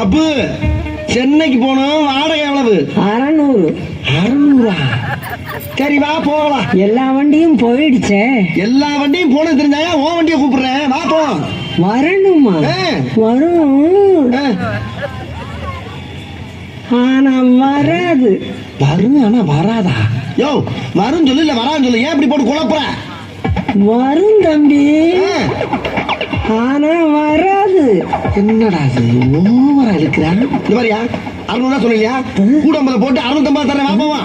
அப்பு சென்னைக்கு போனோம் வாடகை எவ்வளவு? அறநூறு. அறுநூறா? சரி வா போகலாம். எல்லா வண்டியும் போயிடுச்சே. எல்லா வண்டியும் போன தெரிஞ்சாயா உன் வண்டியை கூப்பிடுறேன் வா போ. வரணுமா. வரும் ஆனா வராது. வரும் ஆனா வராதா? யோ வரும் சொல்லு இல்ல வரான்னு சொல்லு. ஏன் இப்படி போட்டு குழப்புற? வரும் தம்பி. ஆனா வராது. என்னடா இது? ஓவரா இருக்கிறான்? இந்த மாதிரியா? அறுநூறுவா சொல்லலையா கூட ஐம்பது போட்டு அறுநூத்தம்பது தரேன் வா போவா.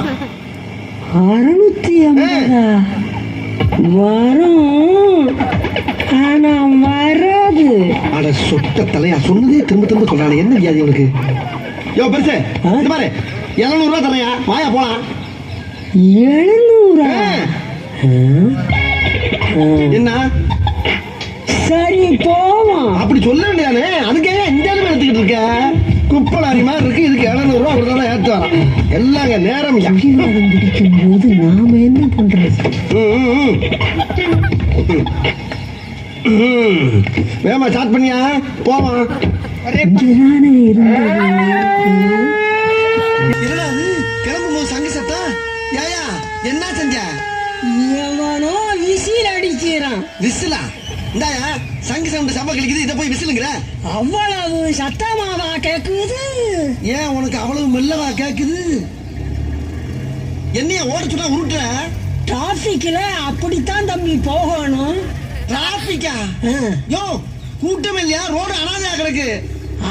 அறுநூத்தி ஐம்பதா? வரும். ஆனா வராது. அட சொட்ட தலையா. சொன்னதே திரும்ப திரும்ப சொல்றானே. என்ன வியாதி உனக்கு? யோ பெருசு? இந்த மாதிரி எழுநூறுவா தரையா வாயா போலாம். எழுநூறா. என்ன? சரி போவோம். அப்படி சொல்ல வேண்டியதானே அதுக்கே இந்த எடுத்துக்கிட்டு இருக்க. குப்பலாரி மாதிரி இருக்கு. இதுக்கு எழுநூறு ரூபா ஒரு தடவை ஏற்று வரான் எல்லாங்க நேரம். அங்கீகாரம் பிடிக்கும் போது நாம என்ன பண்றது? ம், ம், ம். ம். வேகமா ஸ்டார்ட் பண்ணியா? அது? கிளம்பும் போது சங்கு சத்தம்? ஏயா என்ன செஞ்ச எவனோ விசில் அடிக்கிறான். விசிலா? இந்தாயா சங்கு சவுண்டு சபை கழிக்குது இதை போய் விசிலுங்கிற. அவ்வளவு சத்தமாவா கேக்குது? ஏன் உனக்கு அவ்வளவு மெல்லவா கேக்குது? என்னைய ஓட சொன்னா உருட்டுற? டிராபிக்ல அப்படித்தான் தம்பி போகணும். டிராபிக்கா ஆ, யோ கூட்டம் இல்லையா? ரோடு அனாதையா கிடக்கு.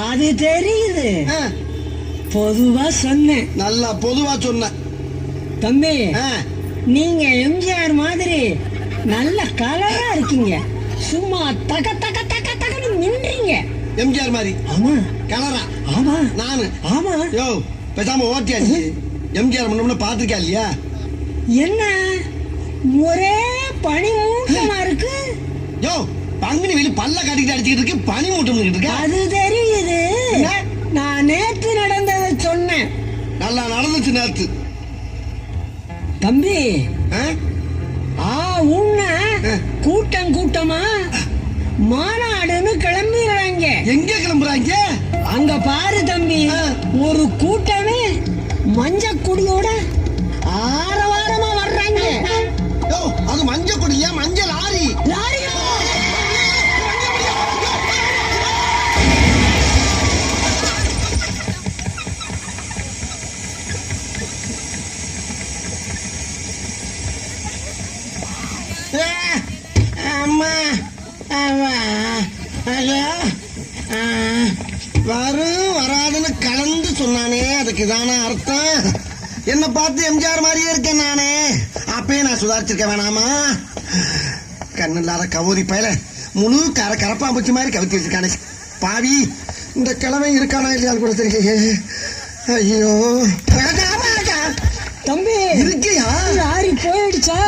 அது தெரியுது. பொதுவா சொன்னேன். நல்லா பொதுவா சொன்ன. தம்பி நீங்க எம்ஜிஆர் மாதிரி நல்ல கலரா இருக்கீங்க. சும்மா தக தக தக தகன்னு நின்றீங்க. எம்ஜிஆர் மாதிரி. ஆமா. கலரா. ஆமா. நானு. ஆமா. யோ பேசாம ஓட்டியாச்சு. எம்ஜிஆர் முன்ன பாத்திருக்கா இல்லையா? என்ன? ஒரே பனி மூட்டமா இருக்கு. யோ பங்குனி வெளி பல்ல காட்டிக்கிட்டு அடிச்சுக்கிட்டு இருக்கு பனி மூட்டம் இருக்கு? அது தெரியுது? நான் நேத்து நடந்ததை சொன்னேன். நல்லா நடந்துச்சு நேத்து. தம்பி. ஆ? உன்ன கூட்டம் கூட்டமா மாநாடுன்னு கிளம்பிடுறாங்க. எங்க கிளம்புறாங்க? அங்க பாரு தம்பி. ஒரு கூட்டமே மஞ்ச குடியோட ஆரவாரமா வர்றாங்க. அது மஞ்ச கொடியா? மஞ்சள் லாரி அம்மா ஐயா வரும் வராதுன்னு கலந்து சொன்னானே அதுக்கு தானே அர்த்தம். என்ன பார்த்து எம்ஜிஆர் மாதிரியே இருக்கேன் நானே. அப்பயே நான் சுதாரிச்சிருக்க வேணாமா? கண்ணு இல்லாத கவோரி பயல முழு கர கரப்பாம்பூச்சி மாதிரி கவித்து வச்சிருக்கானே. பாவி இந்த கிழமை இருக்கானா இல்லையான்னு கூட தெரியலையே. ஐயோ. தம்பி. இருக்கியா? லாரி போயிடுச்சா?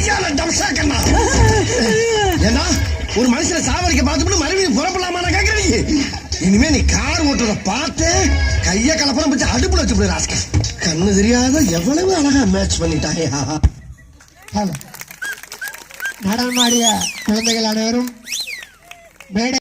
அடி ஒய்யால டம்சா ஒரு மனுஷனை சாவரிக்க பார்த்துட்டு மறுபடியும் புறப்படலாமா நான் கேட்கறீங்க இனிமே நீ கார் ஓட்டுறத பார்த்து கைய கலப்படம் வச்சு அடுப்புல வச்சு போய் ராஸ்கல். கண்ணு தெரியாத எவ்வளவு அழகா மேட்ச் பண்ணிட்டாயா. நடனமாடிய குழந்தைகள் அனைவரும் மேடை